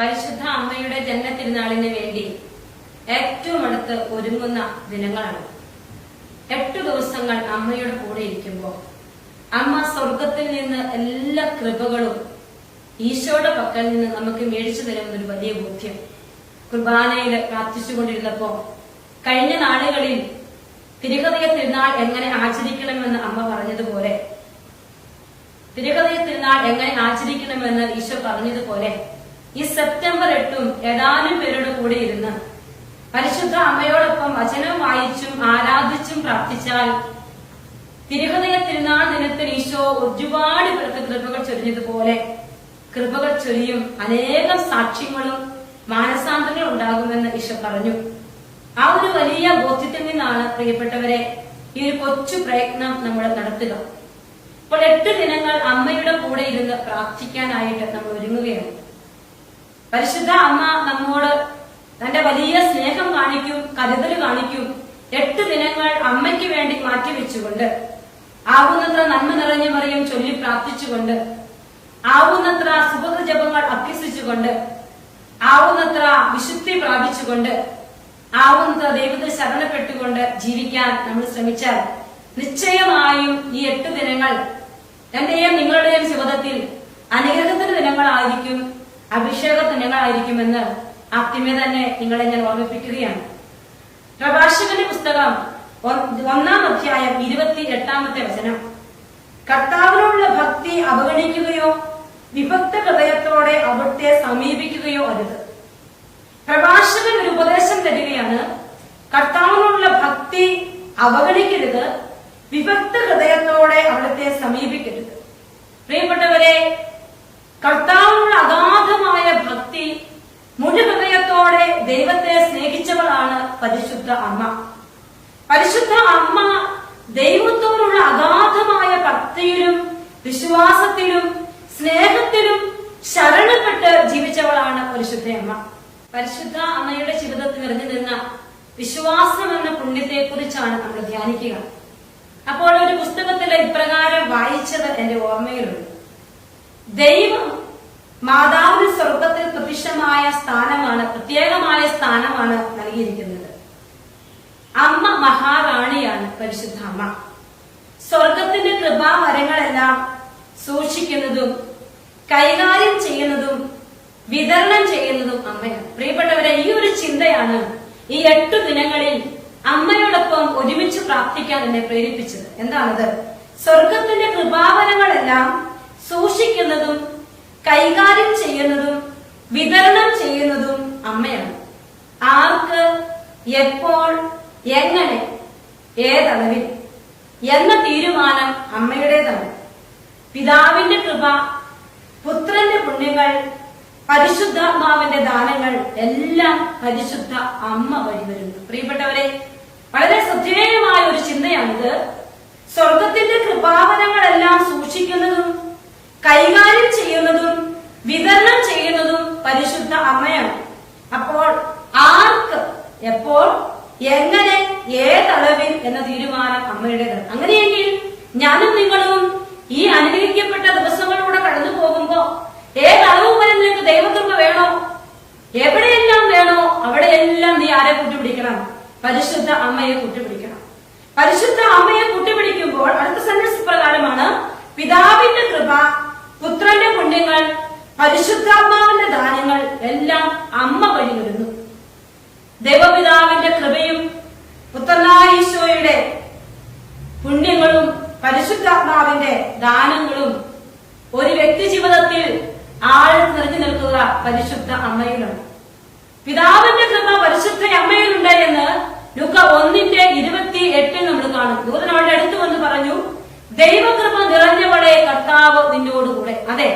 പരിശുദ്ധ അമ്മയുടെ ജന്മത്തിരുനാളിന് വേണ്ടി ഏറ്റവും അടുത്ത് ഒരുങ്ങുന്ന ദിനങ്ങളാണ്. എട്ടു ദിവസങ്ങൾ അമ്മയുടെ കൂടെ ഇരിക്കുമ്പോൾ അമ്മ സ്വർഗത്തിൽ നിന്ന് എല്ലാ കൃപകളും ഈശോയുടെ പക്കൽ നിന്ന് നമുക്ക് മേടിച്ചു തരുന്ന ഒരു വലിയ ബോധ്യം കുർബാനയിൽ പ്രാർത്ഥിച്ചുകൊണ്ടിരുന്നപ്പോ കഴിഞ്ഞ നാളുകളിൽ തിരുഹൃദയ തിരുനാൾ എങ്ങനെ ആചരിക്കണമെന്ന് അമ്മ പറഞ്ഞതുപോലെ തിരുഹൃദയ തിരുനാൾ എങ്ങനെ ആചരിക്കണമെന്ന് ഈശോ പറഞ്ഞതുപോലെ ഈ സെപ്റ്റംബർ എട്ടും ഏതാനും പേരുടെ കൂടെ ഇരുന്ന് പരിശുദ്ധ അമ്മയോടൊപ്പം വചനം വായിച്ചും ആരാധിച്ചും പ്രാർത്ഥിച്ചാൽ തിരുഹൃദയ തിരുനാൾ ദിനത്തിൽ ഈശോ ഒരുപാട് പേർക്ക് കൃപകൾ ചൊരിഞ്ഞതുപോലെ കൃപകൾ ചൊരിയും അനേകം സാക്ഷ്യങ്ങളും മാനസാന്തരങ്ങളും ഉണ്ടാകുമെന്ന് ഈശോ പറഞ്ഞു. ആ ഒരു വലിയ ബോധ്യത്തിൽ നിന്നാണ് പ്രിയപ്പെട്ടവരെ ഈ ഒരു കൊച്ചു പ്രയത്നം നമ്മൾ നടത്തുക. അപ്പോൾ എട്ട് ദിനങ്ങൾ അമ്മയുടെ കൂടെ ഇരുന്ന് പ്രാർത്ഥിക്കാനായിട്ട് നമ്മൾ ഒരുങ്ങുകയാണ്. പരിശുദ്ധ അമ്മ നമ്മോട് തന്റെ വലിയ സ്നേഹം കാണിക്കും കരുതൽ കാണിക്കും. എട്ട് ദിനങ്ങൾ അമ്മയ്ക്ക് വേണ്ടി മാറ്റിവെച്ചുകൊണ്ട് ആവുന്നത്ര നന്മ നിറഞ്ഞ മറിയും ചൊല്ലി പ്രാർത്ഥിച്ചുകൊണ്ട് ആവുന്നത്ര സുഭദ്രജപങ്ങൾ അഭ്യസിച്ചുകൊണ്ട് ആവുന്നത്ര വിശുദ്ധി പ്രാപിച്ചുകൊണ്ട് ആവുന്നത്ര ദൈവത്തിൽ ശരണപ്പെട്ടുകൊണ്ട് ജീവിക്കാൻ നമ്മൾ ശ്രമിച്ചാൽ നിശ്ചയമായും ഈ എട്ട് ദിനങ്ങൾ എന്റെയും നിങ്ങളുടെയും ജീവിതത്തിൽ അനുഗ്രഹത്തിന്റെ ദിനങ്ങളായിരിക്കും. അഭിഷേക ദിനങ്ങളായിരിക്കുമെന്ന് ആദ്യമേ തന്നെ നിങ്ങളെ ഞാൻ ഓർമ്മിപ്പിക്കുകയാണ്. പ്രഭാഷകന്റെ പുസ്തകം ഒന്നാം അധ്യായം ഇരുപത്തി എട്ടാമത്തെ വചനം. കർത്താവിനോടുള്ള ഭക്തി അവഗണിക്കുകയോ വിഭക്ത ഹൃദയത്തോടെ അവിടുത്തെ സമീപിക്കുകയോ അരുത്. പ്രഭാഷകൻ ഒരു ഉപദേശം തരികയാണ് കർത്താവിനോടുള്ള ഭക്തി അവഗണിക്കരുത് വിഭക്ത ഹൃദയത്തോടെ അവിടുത്തെ സമീപിക്കരുത്. പ്രിയപ്പെട്ടവരെ കർത്താവിനുള്ള അഗാധമായ ഭക്തി മുഴുഹൃദയത്തോടെ ദൈവത്തെ സ്നേഹിച്ചവളാണ് പരിശുദ്ധ അമ്മ. പരിശുദ്ധ അമ്മ ദൈവത്തോടുള്ള അഗാധമായ ഭക്തിയിലും വിശ്വാസത്തിലും സ്നേഹത്തിലും ശരണപ്പെട്ട് ജീവിച്ചവളാണ് പരിശുദ്ധ അമ്മ. പരിശുദ്ധ അമ്മയുടെ ജീവിതത്തിൽ നിറഞ്ഞു നിന്ന വിശ്വാസം എന്ന പുണ്യത്തെ കുറിച്ചാണ് നമ്മൾ ധ്യാനിക്കുക. അപ്പോൾ ഒരു പുസ്തകത്തിൽ ഇപ്രകാരം വായിച്ചത് എന്റെ ഓർമ്മയിലുണ്ട്. ദൈവം മാതാവിന് സ്വർഗത്തിൽ പ്രതിഷ്ഠമായ സ്ഥാനമാണ് പ്രത്യേകമായ സ്ഥാനമാണ് നൽകിയിരിക്കുന്നത്. അമ്മ മഹാറാണിയാണ് പരിശുദ്ധ അമ്മ. സ്വർഗത്തിന്റെ കൃപാവരങ്ങളെല്ലാം സൂക്ഷിക്കുന്നതും കൈകാര്യം ചെയ്യുന്നതും വിതരണം ചെയ്യുന്നതും അമ്മയാണ്. പ്രിയപ്പെട്ടവരെ ഈ ഒരു ചിന്തയാണ് ഈ എട്ടു ദിനങ്ങളിൽ അമ്മയോടൊപ്പം ഒരുമിച്ച് പ്രാർത്ഥിക്കാൻ എന്നെ പ്രേരിപ്പിച്ചത്. എന്താണത്? സ്വർഗത്തിന്റെ കൃപാവരങ്ങളെല്ലാം സൂക്ഷിക്കുന്നതും കൈകാര്യം ചെയ്യുന്നതും വിതരണം ചെയ്യുന്നതും അമ്മയാണ്. ആർക്ക് എപ്പോൾ എങ്ങനെ ഏതളവിൽ എന്ന തീരുമാനം അമ്മയുടേതാണ്. പിതാവിന്റെ കൃപ പുത്രന്റെ പുണ്യങ്ങൾ പരിശുദ്ധാത്മാവിന്റെ ദാനങ്ങൾ എല്ലാം പരിശുദ്ധ അമ്മ വഴി വരുന്നു. പ്രിയപ്പെട്ടവരെ വളരെ ശ്രദ്ധേയമായ ഒരു ചിന്തയാണിത്. സ്വർഗത്തിന്റെ കൃപാവനങ്ങളെല്ലാം സൂക്ഷിക്കുന്നതും കൈകാര്യം ചെയ്യുന്നതും വിതരണം ചെയ്യുന്നതും പരിശുദ്ധ അമ്മയാണ്. അപ്പോൾ ആർക്ക് എപ്പോൾ എങ്ങനെ ഏതളവിൽ എന്ന തീരുമാനം അമ്മയുടേതാണ് അങ്ങനെയെങ്കിൽ ഞാനും നിങ്ങളും ഈ അനുഗ്രഹിക്കപ്പെട്ട ദിവസങ്ങളിലൂടെ കടന്നു പോകുമ്പോ ഏതളവ് വരെ നിനക്ക് ദൈവകൃപ വേണോ? എവിടെയെല്ലാം വേണോ അവിടെയെല്ലാം നീ ആരെ കൂട്ടുപിടിക്കണം പരിശുദ്ധ അമ്മയെ കൂട്ടുപിടിക്കണം പരിശുദ്ധ അമ്മയെ കൂട്ടുപിടിക്കുമ്പോൾ അടുത്ത സന്യാസ പ്രകാരമാണ് പിതാവിന്റെ കൃപ പുത്രന്റെ പുണ്യങ്ങൾ പരിശുദ്ധാത്മാവിന്റെ ദാനങ്ങൾ എല്ലാം അമ്മ വഴി വരുന്നു. ദൈവപിതാവിന്റെ കൃപയും പുത്രനായ ഈശോയുടെ പുണ്യങ്ങളും പരിശുദ്ധാത്മാവിന്റെ ദാനങ്ങളും ഒരു വ്യക്തി ജീവിതത്തിൽ ആൾ നിറഞ്ഞു നിൽക്കുക പരിശുദ്ധ അമ്മയിലാണ്. പിതാവിന്റെ കൃപ പരിശുദ്ധ അമ്മയിലുണ്ട് എന്ന് ലുക്ക ഒന്നിന്റെ ഇരുപത്തി എട്ടിൽ നമ്മൾ കാണും. ദൂതൻ അവളുടെ അടുത്ത് വന്ന് പറഞ്ഞു ദൈവകൃപ നിറഞ്ഞവളെ കർത്താവ് നിന്നോടുകൂടെ. അതെ.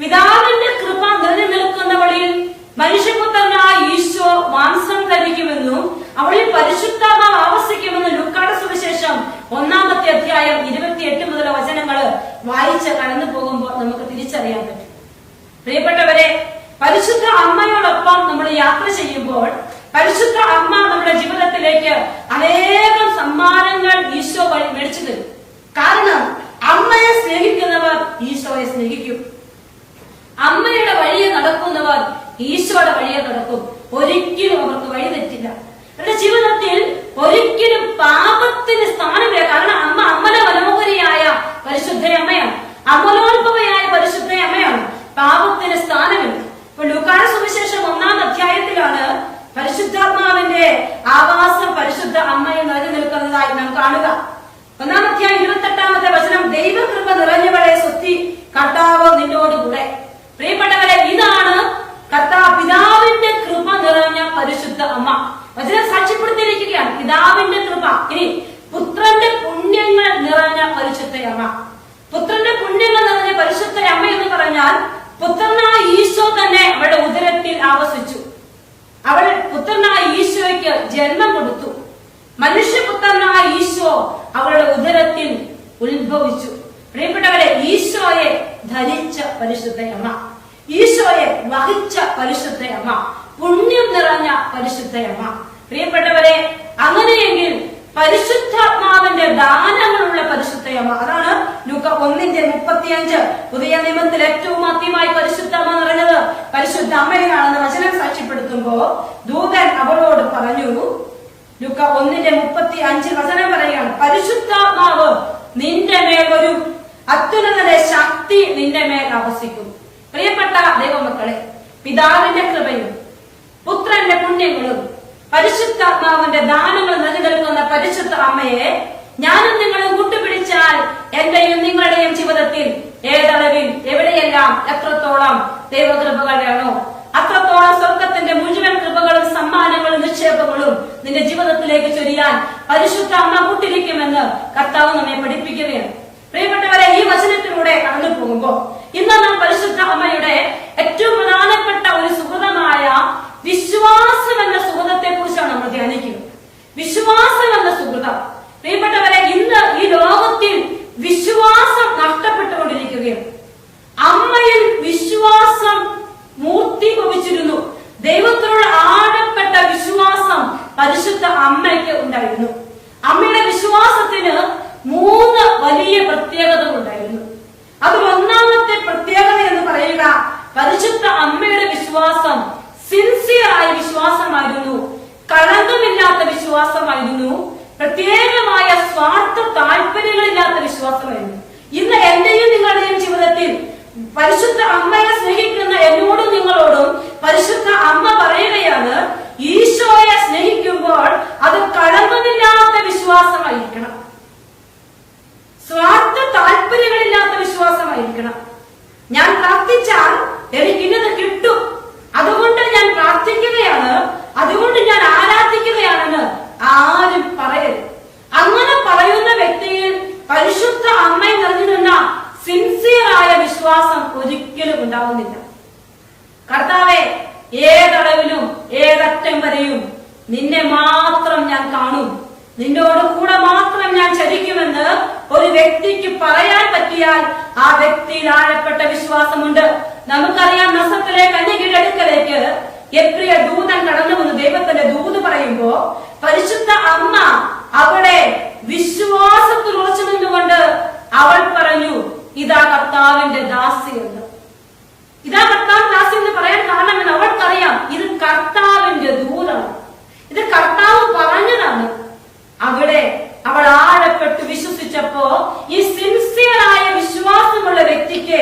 പിതാവിന്റെ കൃപ നിറഞ്ഞു നിൽക്കുന്നവളിൽ മനുഷ്യപുത്രനായ ഈശോ മാംസം ധരിക്കുമെന്നും അവളിൽ പരിശുദ്ധാത്മാവ് ആവസിക്കുമെന്ന് ലുക്കാട സുവിശേഷം ഒന്നാമത്തെ അധ്യായം ഇരുപത്തിയെട്ട് മുതൽ വചനങ്ങൾ വായിച്ച് കടന്നു പോകുമ്പോൾ നമുക്ക് തിരിച്ചറിയാൻ പറ്റും. പ്രിയപ്പെട്ടവരെ പരിശുദ്ധ അമ്മയോടൊപ്പം നമ്മൾ യാത്ര ചെയ്യുമ്പോൾ പരിശുദ്ധ അമ്മ നമ്മുടെ ജീവിതത്തിലേക്ക് അനേകം സമ്മാനങ്ങൾ ഈശോ വഴി മേടിച്ചു തരും. കാരണം അമ്മയെ സ്നേഹിക്കുന്നവർ ഈശോയെ സ്നേഹിക്കും. അമ്മയുടെ വഴിയെ നടക്കുന്നവർ ഈശോയുടെ വഴിയെ നടക്കും. ഒരിക്കലും അവർക്ക് വഴി തെറ്റില്ല. അവരുടെ ജീവിതത്തിൽ ഒരിക്കലും പാപത്തിന് സ്ഥാനമില്ല. കാരണം അമ്മ അമ്മല മനോഹരിയായ പരിശുദ്ധ അമ്മയാണ്. അമലോത്ഭവയായ പരിശുദ്ധ അമ്മയാണ്. പാപത്തിന് സ്ഥാനമില്ല. ഇപ്പൊ ലൂക്കാന സുവിശേഷം ഒന്നാം അധ്യായത്തിലാണ് പരിശുദ്ധാത്മാവിന്റെ ആവാസം പരിശുദ്ധ അമ്മയെ നിലനിൽക്കുന്നതായി നിൽക്കുന്നതായി നാം കാണുക. ഒന്നാം അധ്യായം ഇരുപത്തെട്ടാമത്തെ വചനം ദൈവകൃപ നിറഞ്ഞവളെ സ്വത്തി കർത്താവ് നിന്നോടുകൂടെ പ്രിയപ്പെട്ടവരെ ഇതാണ് കർത്താവ് പിതാവിന്റെ കൃപ നിറഞ്ഞ പരിശുദ്ധ അമ്മ. വചനം സാക്ഷ്യപ്പെടുത്തിയിരിക്കുകയാണ് പിതാവിന്റെ കൃപ. ഇനി പുത്രന്റെ പുണ്യങ്ങൾ നിറഞ്ഞ പരിശുദ്ധ അമ്മ. പുത്രന്റെ പുണ്യങ്ങൾ നിറഞ്ഞ പരിശുദ്ധ അമ്മ എന്ന് പറഞ്ഞാൽ പുത്രനായ ഈശോ തന്നെ അവളുടെ ഉദരത്തിൽ ആവസിച്ചു. അവൾ പുത്രനായ ഈശോയ്ക്ക് ജന്മം കൊടുത്തു. മനുഷ്യപുത്രനായ ഈശോ അവരുടെ ഉദരത്തിൽ ഉത്ഭവിച്ചു. പ്രിയപ്പെട്ടവരെ ഈശോയെ ധരിച്ച പരിശുദ്ധ അമ്മ. ഈശോയെ വഹിച്ച പരിശുദ്ധ അമ്മ. പുണ്യം നിറഞ്ഞ പരിശുദ്ധ അമ്മ. പ്രിയപ്പെട്ടവരെ അങ്ങനെയെങ്കിൽ പരിശുദ്ധാത്മാവിന്റെ ദാനങ്ങളുള്ള പരിശുദ്ധയമ്മ അതാണ് ലൂക്ക ഒന്നിന്റെ മുപ്പത്തിയഞ്ച്. പുതിയ നിയമത്തിൽ ഏറ്റവും ആദ്യമായി പരിശുദ്ധമ്മ നിറഞ്ഞത് പരിശുദ്ധ അമ്മയാണെന്ന് വചനം സാക്ഷ്യപ്പെടുത്തുമ്പോ ദൂതൻ അവളോട് പറഞ്ഞു ലൂക്ക ഒന്നിന്റെ മുപ്പത്തി അഞ്ച് വചനം പറയുകയാണ്. പരിശുദ്ധാത്മാവ് നിന്റെ മേൽ ഒരു അത്യുന്നതന്റെ ശക്തി നിന്റെ മേൽ ആവസിക്കും പ്രിയപ്പെട്ട ദൈവമക്കളെ പിതാവിന്റെ കൃപയും പുത്രന്റെ പുണ്യങ്ങളും പരിശുദ്ധാത്മാവിന്റെ ദാനങ്ങൾ നൽകുന്ന പരിശുദ്ധ അമ്മയെ ഞാനും നിങ്ങളും കൂട്ടുപിടിച്ചാൽ എന്റെയും നിങ്ങളുടെയും ജീവിതത്തിൽ ഏതളവിൽ എവിടെയെല്ലാം എത്രത്തോളം ദൈവകൃപകളാണോ അത്രത്തോളം സ്വർഗത്തിന്റെ മുഴുവൻ കൃപകളും സമ്മാനങ്ങളും ജീവിതത്തിലേക്ക് പരിശുദ്ധ അമ്മ കൂട്ടിരിക്കുമെന്ന് കർത്താവ് നമ്മെ പഠിപ്പിക്കുകയാണ്. പ്രിയപ്പെട്ടവരെ ഈ വചനത്തിലൂടെ കടന്നു പോകുമ്പോൾ ഇന്ന് നാം പരിശുദ്ധ അമ്മയുടെ ഏറ്റവും പ്രധാനപ്പെട്ട ഒരു സുഹൃതമായ വിശ്വാസം എന്ന സുഹൃതത്തെ കുറിച്ചാണ് നമ്മൾ ധ്യാനിക്കുന്നത്. വിശ്വാസം എന്ന സുഹൃതം. പ്രിയപ്പെട്ടവരെ ഇന്ന് ഈ ലോകത്തിൽ വിശ്വാസം നഷ്ടപ്പെട്ടുകൊണ്ടിരിക്കുകയാണ്. അമ്മയിൽ വിശ്വാസം മൂർത്തിഭവിച്ചിരുന്നു. ദൈവത്തിലുള്ള ആഴപ്പെട്ട വിശ്വാസം പരിശുദ്ധ അമ്മയ്ക്ക് ഉണ്ടായിരുന്നു. അമ്മയുടെ വിശ്വാസത്തിന് മൂന്ന് വലിയ പ്രത്യേകതകൾ ഉണ്ടായിരുന്നു. അത് ഒന്നാമത്തെ പ്രത്യേകത എന്ന് പറയുക പരിശുദ്ധ അമ്മയുടെ വിശ്വാസം സിൻസിയർ ആയ വിശ്വാസമായിരുന്നു. കളങ്കമില്ലാത്ത വിശ്വാസമായിരുന്നു. പ്രത്യേകമായ സ്വാർത്ഥ താല്പര്യങ്ങളില്ലാത്ത വിശ്വാസമായിരുന്നു. ഇന്ന് എന്റെയും നിങ്ങളുടെയും ജീവിതത്തിൽ പരിശുദ്ധ അമ്മയെ സ്നേഹിക്കുന്ന എന്നോടും നിങ്ങളോടും പരിശുദ്ധ അമ്മ പറയുകയാണ് ഈശോയെ സ്നേഹിക്കുമ്പോൾ അത് കളങ്കമില്ലാത്ത വിശ്വാസമായിരിക്കണം. സ്വാർത്ഥ താല്പര്യങ്ങളില്ലാത്ത വിശ്വാസമായിരിക്കണം. ഞാൻ പ്രാർത്ഥിച്ചാൽ എനിക്ക് ഇന്നത് കിട്ടും. അതുകൊണ്ട് ഞാൻ പ്രാർത്ഥിക്കുകയാണ് അതുകൊണ്ട് ഞാൻ ആരാധിക്കുകയാണെന്ന് ആരും പറയരുത് അങ്ങനെ പറയുന്ന വ്യക്തിയിൽ പരിശുദ്ധ അമ്മയിൽ നിറഞ്ഞു നിന്ന സിൻസിയറായ വിശ്വാസം ഒരിക്കലും ഉണ്ടാവുന്നില്ല കർത്താവെ ഏതളവിലും ഏതറ്റം വരെയും നിന്നെ മാത്രം ഞാൻ കാണും നിന്നോട് കൂടെ മാത്രം ഞാൻ ചരിക്കുമെന്ന് ഒരു വ്യക്തിക്ക് പറയാൻ പറ്റിയാൽ ആ വ്യക്തിയിൽ ആഴപ്പെട്ട വിശ്വാസമുണ്ട് നമുക്കറിയാം നസത്തിലെ കന്യകയുടെ അടുക്കലേക്ക് എപ്രിയ ദൂതൻ കടന്നു വന്ന് ദൈവത്തിന്റെ ദൂത് പറയുമ്പോ പരിശുദ്ധ അമ്മ അവിടെ വിശ്വാസത്തിൽ ഉറച്ചു നിന്നുകൊണ്ട് അവൾ പറഞ്ഞു ഇതാ കർത്താവിന്റെ ദാസി എന്ന് ഇതാ കർത്താവ് ദാസി എന്ന് പറയാൻ കാരണം എന്ന് അവർക്കറിയാം. ഇത് കർത്താവിന്റെ ദൂതാണ് ഇത് കർത്താവ് പറഞ്ഞതാണ്. അവിടെ അവൾ ആഴപ്പെട്ട് വിശ്വസിച്ചപ്പോ ഈ സിൻസിയറായ വിശ്വാസമുള്ള വ്യക്തിക്ക്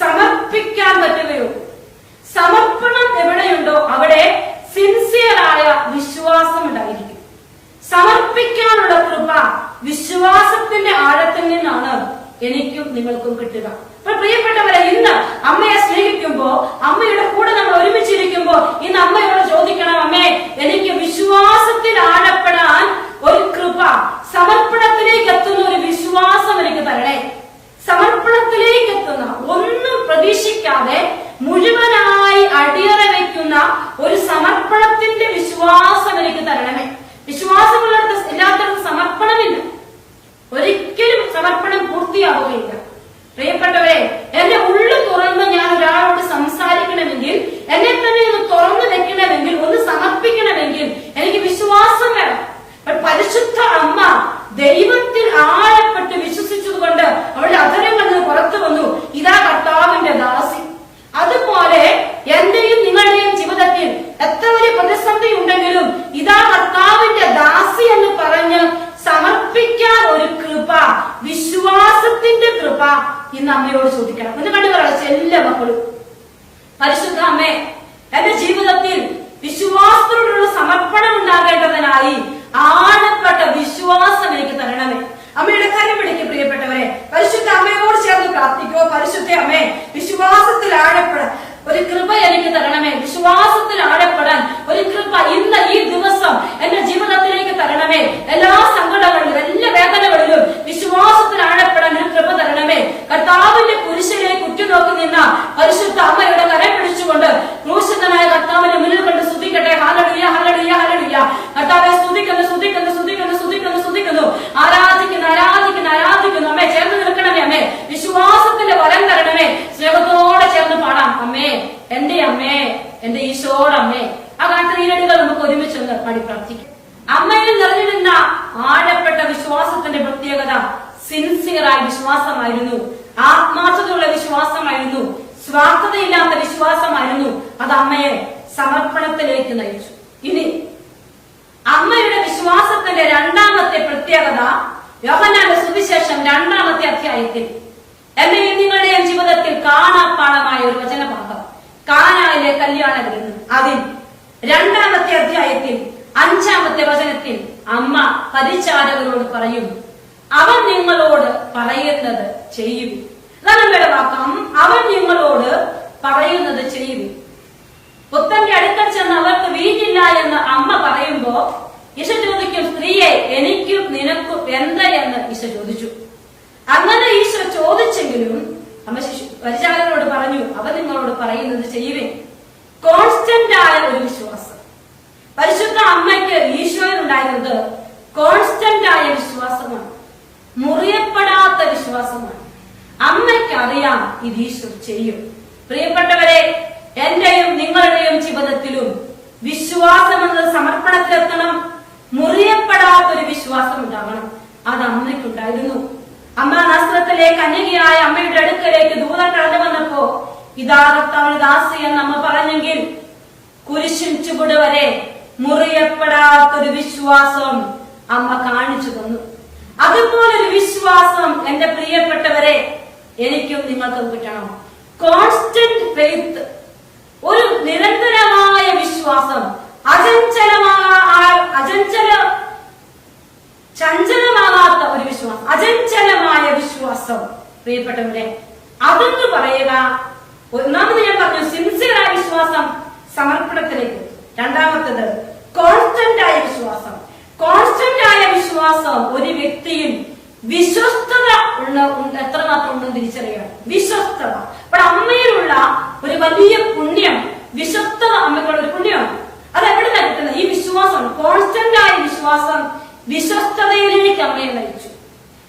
സമർപ്പിക്കാൻ പറ്റുകയോ സമർപ്പണം എവിടെയുണ്ടോ അവിടെ സിൻസിയറായ വിശ്വാസം ഉണ്ടായിരിക്കും. സമർപ്പിക്കാനുള്ള കൃപ വിശ്വാസത്തിന്റെ ആഴത്തിൽ നിന്നാണ് എനിക്കും നിങ്ങൾക്കും കിട്ടുക. പ്രിയപ്പെട്ടവരെ ഇന്ന് അമ്മയെ സ്നേഹിക്കുമ്പോ അമ്മയുടെ കൂടെ നമ്മൾ ഒരുമിച്ചിരിക്കുമ്പോ ഇന്ന് അമ്മയോട് ചോദിക്കണം അമ്മേ എനിക്ക് വിശ്വാസത്തിൽ ആഴപ്പെടാൻ ഒരു കൃപ സമർപ്പണത്തിലേക്ക് എത്തുന്ന ഒരു വിശ്വാസം എനിക്ക് തരണേ സമർപ്പണത്തിലേക്ക് എത്തുന്ന ഒന്നും പ്രതീക്ഷിക്കാതെ മുഴുവനായി അടിയറ വയ്ക്കുന്ന ഒരു സമർപ്പണത്തിന്റെ വിശ്വാസം എനിക്ക് തരണമേ വിശ്വാസമുള്ളിടത്ത് ഇല്ലാത്തവർക്ക് സമർപ്പണമില്ല ഒരിക്കലും സമർപ്പണം പൂർത്തിയാവുകയില്ല പ്രിയപ്പെട്ടവരെ എന്റെ ഉള്ളു തുറന്ന് ഞാൻ ഒരാളോട് സംസാരിക്കണമെങ്കിൽ എന്നെ തന്നെ ഒന്ന് തുറന്നു വെക്കണമെങ്കിൽ ഒന്ന് സമർപ്പിക്കണമെങ്കിൽ എനിക്ക് വിശ്വാസം വേണം അപ്പോൾ പരിശുദ്ധ അമ്മ ദൈവത്തിൽ ആഴപ്പെട്ട് വിശ്വസിച്ചതുകൊണ്ട് അവളുടെ അധരങ്ങളിൽ നിന്ന് പുറത്തു വന്നു ഇതാ കർത്താവിന്റെ ദാസി അതുപോലെ എന്റെയും നിങ്ങളുടെയും ജീവിതത്തിൽ പരിശുദ്ധ അമ്മേ എന്റെ ജീവിതത്തിൽ വിശ്വാസത്തോടുള്ള സമർപ്പണം ഉണ്ടാകേണ്ടതിനായി ആഴപ്പെട്ട വിശ്വാസം എനിക്ക് തരണമേ അമ്മയുടെ കരം പിടിക്ക് പ്രിയപ്പെട്ടവരെ പരിശുദ്ധ അമ്മയോട് ചേർന്ന് പ്രാർത്ഥിക്കോ പരിശുദ്ധ അമ്മേ വിശ്വാസത്തിൽ ആഴപ്പെടാൻ ഒരു കൃപ എനിക്ക് തരണമേ വിശ്വാസത്തിൽ ആഴപ്പെടാൻ ഒരു കൃപ ഇന്ന് ഈ ദിവസം എന്റെ ജീവിതത്തിലേക്ക് തരണമേ എല്ലാ സങ്കടങ്ങളിലും എല്ലാ വേദനകളിലും വിശ്വാസത്തിൽ ആഴപ്പെടാൻ ഒരു കൃപ തരണമേ കർത്താവിന്റെ കുരിശിലേക്ക് ഉറ്റുനോക്കി നിന്ന പരിശുദ്ധ അമ്മയുടെ കരം പിടിച്ചുകൊണ്ട് ക്രൂശിതനായ കർത്താവിന്റെ മുന്നിൽ കൊണ്ട് സ്തുതിക്കട്ടെ ഹാലടിയ ഹാലടിയ ഹാലടിയ കർത്താവെ സ്തുതിക്കുന്നു സ്തുതിക്കുന്നു സ്തുതിക്കുന്നു സ്തുതിക്കുന്നു സ്തുതിക്കുന്നു ആരാധിക്കുന്നു ആരാധിക്കുന്നു ആരാധിക്കുന്നു അമ്മേ ചേർന്ന് നിൽക്കണമേ അമ്മേ വിശ്വാസത്തിന്റെ വരം തരണമേ സ്നേഹത്തോടെ ചേർന്ന് പാടാം അമ്മേ എന്റെ അമ്മേ എന്റെ ഈശോടമ്മേ ആ കാട്ടീരടികൾ നമുക്ക് ഒരുമിച്ച് ഒന്ന് പാടി പ്രാർത്ഥിക്കാം അമ്മയിൽ നിറഞ്ഞു നിന്ന ആഴപ്പെട്ട വിശ്വാസത്തിന്റെ പ്രത്യേകത സിൻസിയറായ വിശ്വാസമായിരുന്നു. ആത്മാർത്ഥതയുള്ള വിശ്വാസമായിരുന്നു. സ്വാർത്ഥതയില്ലാത്ത വിശ്വാസമായിരുന്നു. അത് അമ്മയെ സമർപ്പണത്തിലേക്ക് നയിച്ചു. ഇനി അമ്മയുടെ വിശ്വാസത്തിന്റെ രണ്ടാമത്തെ പ്രത്യേകത യോഹനാന്റെ സുവിശേഷം രണ്ടാമത്തെ അധ്യായത്തിൽ. എന്റെയും നിങ്ങളുടെയും ജീവിതത്തിൽ കാണാപ്പാടമായ ഒരു വചനഭാഗം കാനായിലെ കല്യാണ വിരുന്ന് അതിൽ രണ്ടാമത്തെ അധ്യായത്തിൽ അഞ്ചാമത്തെ വചനത്തിൽ അമ്മ പരിചാരകരോട് പറയും അവൻ നിങ്ങളോട് പറയുന്നത് ചെയ്യുവിൻ അതാണ് അവൻ നിങ്ങളോട് പറയുന്നത് ചെയ്യുവിൻ പുത്തന്റെ അടുക്കൽ ചെന്ന് അവർക്ക് വീട്ടില്ല എന്ന് അമ്മ പറയുമ്പോ ഈശോ ചോദിക്കും സ്ത്രീയെ എനിക്കും നിനക്കും എന്ത് എന്ന്? ഈശ ചോദിച്ചു. അങ്ങനെ ഈശോ ചോദിച്ചെങ്കിലും അമ്മ ശിശു പരിചാരകനോട് പറഞ്ഞു അവൻ നിങ്ങളോട് പറയുന്നത് ചെയ്യുവേ കോൺസ്റ്റന്റ് ആയ ഒരു വിശ്വാസം. പരിശുദ്ധ അമ്മയ്ക്ക് ഈശോയിൽ ഉണ്ടായിരുന്നത് കോൺസ്റ്റന്റ് ആയ വിശ്വാസമാണ്. മുറിയപ്പെടാത്ത വിശ്വാസമാണ്. അമ്മയ്ക്ക് അറിയാം ഇത് ഈശ്വർ ചെയ്യും. പ്രിയപ്പെട്ടവരെ എന്റെയും നിങ്ങളുടെയും ജീവിതത്തിലും വിശ്വാസം എന്നത് സമർപ്പണത്തിലെത്തണം. മുറിയപ്പെടാത്തൊരു വിശ്വാസം ഉണ്ടാവണം. അത് അമ്മയ്ക്കുണ്ടായിരുന്നു. അമ്മ നസ്രത്തിലെ കന്യകയായ അമ്മയുടെ അടുക്കലേക്ക് ദൂതൻ കടന്നു വന്നപ്പോ ഇതാ ദാസി എന്ന് അമ്മ പറഞ്ഞെങ്കിൽ കുരിശിൻ ചുവട് വരെ മുറിയപ്പെടാത്തൊരു വിശ്വാസം അമ്മ കാണിച്ചു തന്നു. അതുപോലൊരു വിശ്വാസം എന്റെ പ്രിയപ്പെട്ടവരെ എനിക്കും നിങ്ങൾക്കും കിട്ടണം. കോൺസ്റ്റന്റ് ഫെയ്ത്ത് ഒരു നിരന്തരമായ വിശ്വാസം അചഞ്ചലമായ അചഞ്ചല ചഞ്ചലമാകാത്ത ഒരു വിശ്വാസം അചഞ്ചലമായ വിശ്വാസം പ്രിയപ്പെട്ടവരെ. അതെന്ന് പറയുക. ഒന്നാമത് ഞാൻ പറഞ്ഞു സിൻസിയറായ വിശ്വാസം സമർപ്പണത്തിലേക്ക്. രണ്ടാമത്തത് കോൺസ്റ്റന്റ് ആയ വിശ്വാസം. കോൺസ്റ്റന്റ് ആയ വിശ്വാസം ഒരു വ്യക്തിയിൽ വിശ്വസ്തത ഉള്ള എത്ര എത്രമാത്രം ഉണ്ടെന്ന് തിരിച്ചറിയണം. വിശ്വസ്തത. അപ്പോൾ അമ്മയിലുള്ള ഒരു വലിയ പുണ്യം വിശ്വസ്തത അമ്മയ്ക്കുള്ള ഒരു പുണ്യമാണ്. അത് എവിടെ കിട്ടുന്നത് ഈ വിശ്വാസം കോൺസ്റ്റന്റ് ആയ വിശ്വാസം വിശ്വസ്തതയിലേക്ക് അമ്മയെ നയിച്ചു.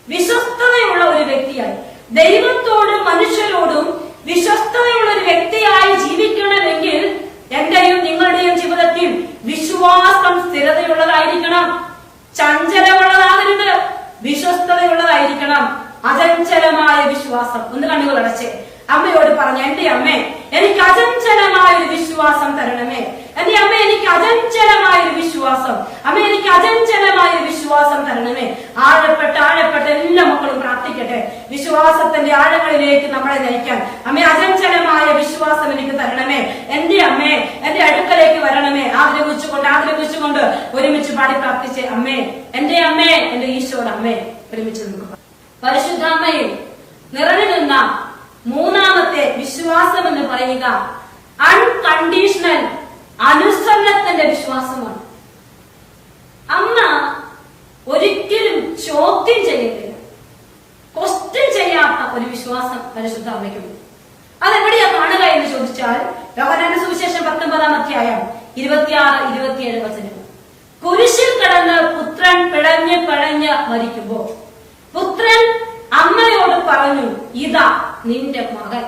വിശ്വസ്തതയുള്ള ഒരു വ്യക്തിയായി. ദൈവത്തോടും മനുഷ്യരോടും വിശ്വസ്തതയുള്ള ഒരു വ്യക്തിയായി ജീവിക്കണമെങ്കിൽ എന്റെയും നിങ്ങളുടെയും ജീവിതത്തിൽ വിശ്വാസം സ്ഥിരതയുള്ളതായിരിക്കണം. ചഞ്ചലമുള്ളതാകരുത്. വിശ്വസ്തതയുള്ളതായിരിക്കണം. അചഞ്ചലമായ വിശ്വാസം. ഒന്ന് കണ്ണുകൾ അടച്ചേ. അമ്മയോട് പറഞ്ഞു എന്റെ അമ്മേ എനിക്ക് അചഞ്ചലമായ ഒരു വിശ്വാസം തരണമേ. എന്റെ അമ്മ എനിക്ക് അചഞ്ചലമായ ഒരു വിശ്വാസം. അമ്മ എനിക്ക് അചഞ്ചലമായ ഒരു വിശ്വാസം തരണമേ. ആഴപ്പെട്ട് ആഴപ്പെട്ട് എല്ലാ മക്കളും പ്രാർത്ഥിക്കട്ടെ. വിശ്വാസത്തിന്റെ ആഴങ്ങളിലേക്ക് നമ്മളെ നയിക്കാൻ. അമ്മ അചഞ്ചലമായ വിശ്വാസം എനിക്ക് തരണമേ. എന്റെ അമ്മേ എന്റെ അടുക്കലേക്ക് വരണമേ. ആഗ്രഹിച്ചുകൊണ്ട് ആഗ്രഹിച്ചുകൊണ്ട് ഒരുമിച്ച് പാടി പ്രാർത്ഥിച്ച്. അമ്മേ എന്റെ അമ്മേ എന്റെ ഈശോയുടെ അമ്മേ ഒരുമിച്ച് നിൽക്കുക പരിശുദ്ധാമ്മയിൽ നിറഞ്ഞു നിന്ന മൂന്നാമത്തെ വിശ്വാസം എന്ന് പറയുക. അൺകണ്ടീഷണൽ അനുസരണത്തിന്റെ വിശ്വാസമാണ്. അമ്മ ഒരിക്കലും ചോദ്യം ചെയ്യത്തില്ല. ക്വസ്റ്റ്യൻ ചെയ്യാത്ത ഒരു വിശ്വാസം പരിശുദ്ധ അമ്മയ്ക്കുണ്ട് അതെവിടെയാ കാണുക എന്ന് ചോദിച്ചാൽ യോഹന്നാന്റെ സുവിശേഷം പത്തൊമ്പതാം അധ്യായം ഇരുപത്തിയാറ് ഇരുപത്തിയേഴ് വചനം. കുരിശിൽ കിടന്ന് പുത്രൻ പിഴഞ്ഞ് പിഴഞ്ഞ് മരിക്കുമ്പോ പുത്രൻ അമ്മയോട് പറഞ്ഞു ഇതാ നിന്റെ മകൻ.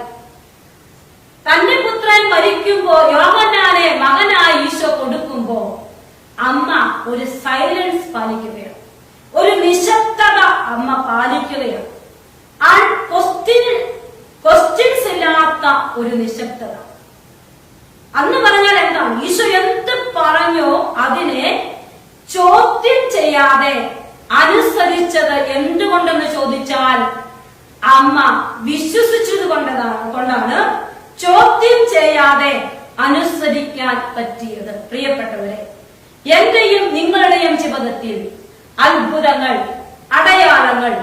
തന്റെ പുത്രൻ മരിക്കുമ്പോ യോഹന്നാനെ മകനായി ഈശോ കൊടുക്കുമ്പോ അമ്മ ഒരു സൈലൻസ് പാലിക്കുകയാണ്. ഒരു നിശബ്ദത അമ്മ പാലിക്കുകയാണ്. ക്വസ്റ്റ്യൻ ക്വസ്റ്റ്യൻസ് ഇല്ലാത്ത ഒരു നിശബ്ദത. അന്ന് പറഞ്ഞാൽ എന്താണ്? ഈശോ എന്ത് പറഞ്ഞോ അതിനെ ചോദ്യം ചെയ്യാതെ അനുസരിച്ചത് എന്തുകൊണ്ടെന്ന് ചോദിച്ചാൽ അമ്മ വിശ്വസിച്ചത് കൊണ്ടതാണ് കൊണ്ടാണ് ചോദ്യം ചെയ്യാതെ അനുസരിക്കാൻ പറ്റിയത്. പ്രിയപ്പെട്ടവരെ എന്റെയും നിങ്ങളുടെയും ജീവിതത്തിൽ അത്ഭുതങ്ങൾ അടയാളങ്ങൾ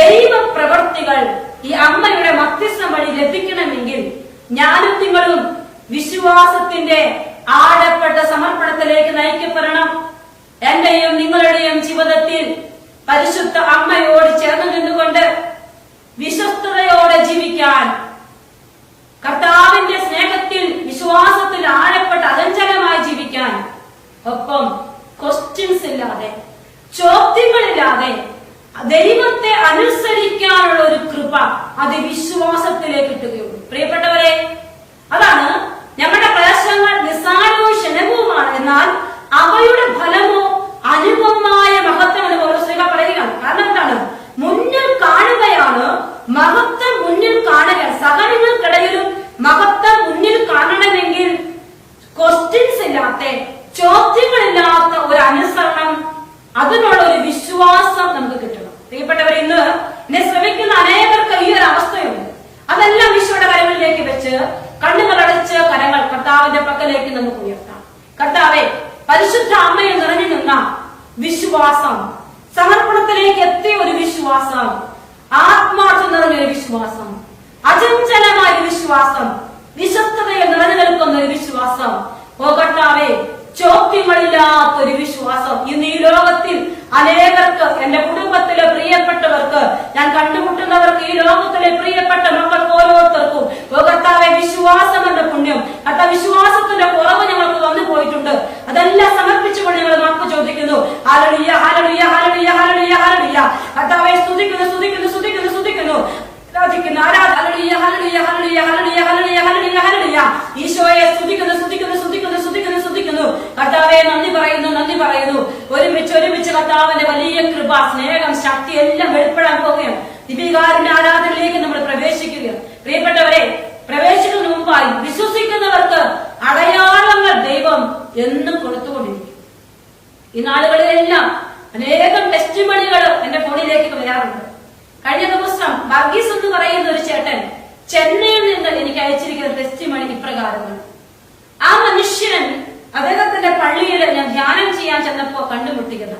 ദൈവപ്രവർത്തികൾ ഈ അമ്മയുടെ മധ്യസ്ഥം വഴി ലഭിക്കണമെങ്കിൽ ഞാനും നിങ്ങളും വിശ്വാസത്തിന്റെ ആഴപ്പെട്ട സമർപ്പണത്തിലേക്ക് നയിക്കപ്പെടണം. എന്റെയും നിങ്ങളുടെയും ജീവിതത്തിൽ പരിശുദ്ധ അമ്മയോട് ചേർന്ന് നിന്നുകൊണ്ട് വിശ്വസ്തയോടെ ജീവിക്കാൻ കർത്താവിന്റെ സ്നേഹത്തിൽ വിശ്വാസത്തിൽ ആഴപ്പെട്ട് അലഞ്ചലമായി ജീവിക്കാൻ. ഒപ്പം ക്വസ്റ്റ്യൻസ് ഇല്ലാതെ ചോദ്യങ്ങളില്ലാതെ ദൈവത്തെ അനുസരിക്കാനുള്ള ഒരു കൃപ അത് വിശ്വാസത്തിലേക്ക് കിട്ടുകയുള്ളൂ പ്രിയപ്പെട്ടവരെ അതാണ് ഞങ്ങളുടെ പ്രശ്നങ്ങൾ നിസ്സാരവും ക്ഷണവുമാണ് എന്നാൽ അവയുടെ ഫലമോ അനുപമമായ മഹത്വമാണ് ഓരോ സ്ത്രീകൾ പറയുകയാണ് കാരണം എന്താണ് മുന്നിൽ കാണുകയാണ് മഹത്വം മുന്നിൽ കാണുകയാണ് സഹനങ്ങൾക്കിടയിലും മഹത്വം മുന്നിൽ കാണണമെങ്കിൽ ക്വസ്റ്റ്യൻസ് ഇല്ലാത്ത ചോദ്യങ്ങളില്ലാത്ത ഒരു അനുസരണം അതിനുള്ള ഒരു വിശ്വാസം നമുക്ക് കിട്ടണം പ്രിയപ്പെട്ടവർ ഇന്ന് എന്നെ ശ്രമിക്കുന്ന അനേകർക്ക് ഈ ഒരു അവസ്ഥയുണ്ട് അതെല്ലാം ഈശോയുടെ കരങ്ങളിലേക്ക് വെച്ച് കണ്ണുകൾ അടച്ച് കരങ്ങൾ കർത്താവിന്റെ പക്കലേക്ക് നമുക്ക് ഉയർത്താം കർത്താവെ പരിശുദ്ധ അമ്മയിൽ നിറഞ്ഞു നിന്ന വിശ്വാസം സമർപ്പണത്തിലേക്ക് എത്തിയ ഒരു വിശ്വാസം ആത്മാർത്ഥം നിറഞ്ഞ ഒരു വിശ്വാസം അചഞ്ചലമായ ഒരു വിശ്വാസം. വിശ്വസ്തതയെ നിറഞ്ഞു ഒരു വിശ്വാസം. ഓ കർത്താവേ ചോദ്യങ്ങളില്ലാത്ത ഒരു വിശ്വാസം. ഇന്ന് ഈ ലോകത്തിൽ അനേകർക്ക് എന്റെ കുടുംബത്തിലെ പ്രിയപ്പെട്ടവർക്ക് ഞാൻ കണ്ടുമുട്ടുന്നവർക്ക് ഈ ലോകത്തിലെ പ്രിയപ്പെട്ട മക്കൾക്ക് ഓരോരുത്തർക്കും ലോകത്താവെ വിശ്വാസം എന്ന പുണ്യം. കർത്താവ് വിശ്വാസത്തിന്റെ കുറവ് ഞങ്ങൾക്ക് വന്നു പോയിട്ടുണ്ട്. അതെല്ലാം സമർപ്പിച്ചുകൊണ്ട് ഞങ്ങൾ മാപ്പ് ചോദിക്കുന്നു. ഹാലലുയ്യ ഹാലലുയ്യ ഹാലലുയ്യ ഹാലലുയ്യ ഹാലലുയ്യ കർത്താവെ സ്തുതിക്കുന്നു സ്തുതിക്കുന്നു സ്തുതിക്കുന്നു സ്തുതിക്കുന്നു. ആരാധിക്കുന്നു ആരാധന. ഹല്ലേലൂയ ഹല്ലേലൂയ ഹല്ലേലൂയ ഹല്ലേലൂയ ഹല്ലേലൂയ ഹല്ലേലൂയ ഈശോയെ സ്തുതിക്കുന്നു സ്തുതിക്കുന്നു സ്തുതിക്കുന്നു സ്തുതിക്കുന്നു സ്തുതിക്കുന്നു. കർത്താവെ നന്ദി പറയുന്നു നന്ദി പറയുന്നു. ഒരുമിച്ച് ഒരുമിച്ച് കർത്താവിന്റെ വലിയ കൃപ സ്നേഹം ശക്തി എല്ലാം വെളിപ്പെടാൻ പോവുകയാണ്. ദിപികാരന്റെ ആരാധനയിലേക്ക് നമ്മൾ പ്രവേശിക്കുകയാണ്. പ്രിയപ്പെട്ടവരെ പ്രവേശിക്കുന്നതിന് മുമ്പായി വിശ്വസിക്കുന്നവർക്ക് അടയാളങ്ങൾ ദൈവം എന്നും കൊടുത്തുകൊണ്ടിരിക്കും. ഈ നാളുകളിലെല്ലാം അനേകം ടെസ്റ്റ് മണികൾ എന്റെ ഫോണിലേക്ക് വരാറുണ്ട്. കഴിഞ്ഞ ദിവസം വർഗീസ് എന്ന് പറയുന്ന ഒരു ചേട്ടൻ ചെന്നൈയിൽ നിന്ന് എനിക്ക് അയച്ചിരിക്കുന്ന ടെസ്റ്റ് മണി ഇപ്രകാരമാണ്. ആ മനുഷ്യൻ അദ്ദേഹത്തിന്റെ പള്ളിയിൽ ഞാൻ ധ്യാനം ചെയ്യാൻ ചെന്നപ്പോ കണ്ടുമുട്ടിയത്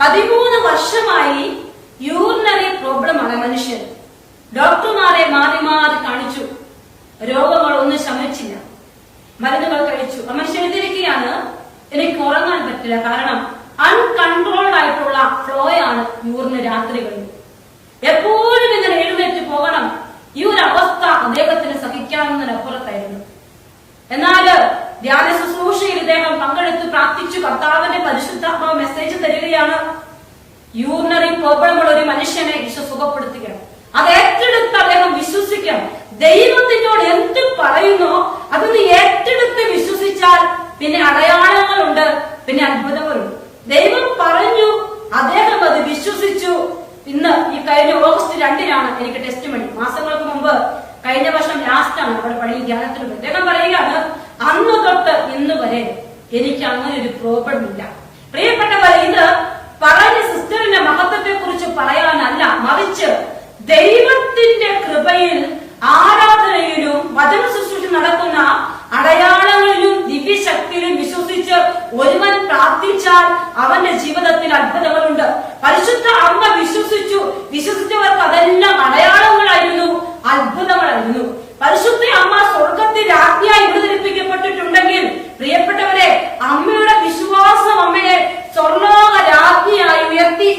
പതിമൂന്ന് വർഷമായി യൂറിനറി പ്രോബ്ലമാണ് മനുഷ്യൻ. ഡോക്ടർമാരെ മാറി മാറി കാണിച്ചു. രോഗങ്ങൾ രോഗങ്ങളൊന്നും ശമിച്ചില്ല. മരുന്നുകൾ കഴിച്ചു. ആ മനുഷ്യൻ എഴുതിയിരിക്കുകയാണ് എനിക്ക് ഉറങ്ങാൻ പറ്റില്ല. കാരണം അൺകൺട്രോൾഡ് ആയിട്ടുള്ള ഫ്ലോ ആണ് യൂറിന് രാത്രികളിൽ. എപ്പോഴും ഇങ്ങനെ എഴുന്നേറ്റ് പോകണം. ഈ ഒരു അവസ്ഥ അദ്ദേഹത്തിന് സഹിക്കാവുന്നതിനപ്പുറത്തായിരുന്നു. എന്നാൽ ധ്യാന ശുശ്രൂഷയിൽ ഇദ്ദേഹം പങ്കെടുത്ത് പ്രാർത്ഥിച്ചു. കർത്താവിന്റെ പരിശുദ്ധാത്മാവ് മെസ്സേജ് തരികയാണ്. യൂറിനറി പ്രോബ്ലമുള്ള ഒരു മനുഷ്യനെ ഈശോ സുഖപ്പെടുത്തുകയാണ്. അത് ഏറ്റെടുത്ത് അദ്ദേഹം വിശ്വസിക്കണം. ദൈവത്തിനോട് എന്ത് പറയുന്നോ അതൊന്ന് ഏറ്റെടുത്ത് വിശ്വസിച്ചാൽ പിന്നെ അടയാളങ്ങളുണ്ട് പിന്നെ അത്ഭുതങ്ങളുണ്ട് ദൈവം പറഞ്ഞു അദ്ദേഹം അത് വിശ്വസിച്ചു ഇന്ന് ഈ കഴിഞ്ഞ ഓഗസ്റ്റ് രണ്ടിനാണ് എനിക്ക് ടെസ്റ്റ് മണി മാസങ്ങൾക്ക് മുമ്പ് കഴിഞ്ഞ വർഷം ലാസ്റ്റ് ആണ് അവിടെ പള്ളി ധ്യാനത്തിൽ പോയി. അദ്ദേഹം പറയുകയാണ് അന്ന് തൊട്ട് ഇന്ന് വരെ എനിക്ക് അങ്ങനെ ഒരു പ്രോബ്ലം ഇല്ല പ്രിയപ്പെട്ടവർ ഇത് പറഞ്ഞ സിസ്റ്ററിന്റെ മഹത്വത്തെ കുറിച്ച് പറയാനല്ല മറിച്ച് ദൈവത്തിന്റെ കൃപയിൽ ആരാധനയിലും വചന ശുശ്രൂഷ നടക്കുന്ന അടയാളങ്ങളിലും ദിവ്യശക്തിയിലും വിശ്വസിച്ച് ഒരുവൻ പ്രാർത്ഥിച്ചാൽ അവന്റെ ജീവിതത്തിൽ അത്ഭുതങ്ങളുണ്ട് പരിശുദ്ധ അമ്മ വിശ്വസിച്ചു വിശ്വസിച്ചവർക്ക് അതെല്ലാം അടയാളങ്ങളായിരുന്നു അത്ഭുതങ്ങളായിരുന്നു പരിശുദ്ധ അമ്മ സ്വർഗത്തിൽ രാജ്ഞിയായി വിടുതരിപ്പിക്കപ്പെട്ടിട്ടുണ്ടെങ്കിൽ പ്രിയപ്പെട്ടവരെ അമ്മയുടെ വിശ്വാസം അമ്മയെ സ്വർലോക രാജ്ഞിയായി ഉയർത്തി.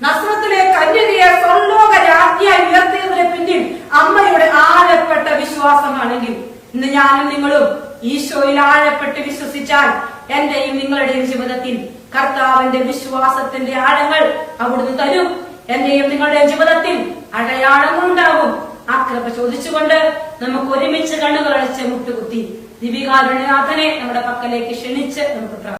നസ്രത്തിലെ കന്യകയെ സ്വർലോക രാജ്ഞിയായി ഉയർത്തിയതിന് പിന്നിൽ അമ്മയുടെ ആഴപ്പെട്ട വിശ്വാസമാണെങ്കിൽ ഇന്ന് ഞാനും നിങ്ങളും ഈശോയിൽ ആഴപ്പെട്ട് വിശ്വസിച്ചാൽ എന്റെയും നിങ്ങളുടെയും ജീവിതത്തിൽ കർത്താവിന്റെ വിശ്വാസത്തിന്റെ ആഴങ്ങൾ അവിടുന്ന് തരും. എന്റെയും നിങ്ങളുടെയും ജീവിതത്തിൽ അടയാളങ്ങൾ ആ കൃപ ചോദിച്ചുകൊണ്ട് നമുക്ക് ഒരുമിച്ച് കണ്ണുകൾ മുട്ടുകുത്തി. ദിവികാരുണ്യനാഥനെ നമ്മുടെ പക്കലേക്ക് ക്ഷണിച്ച് നമുക്ക്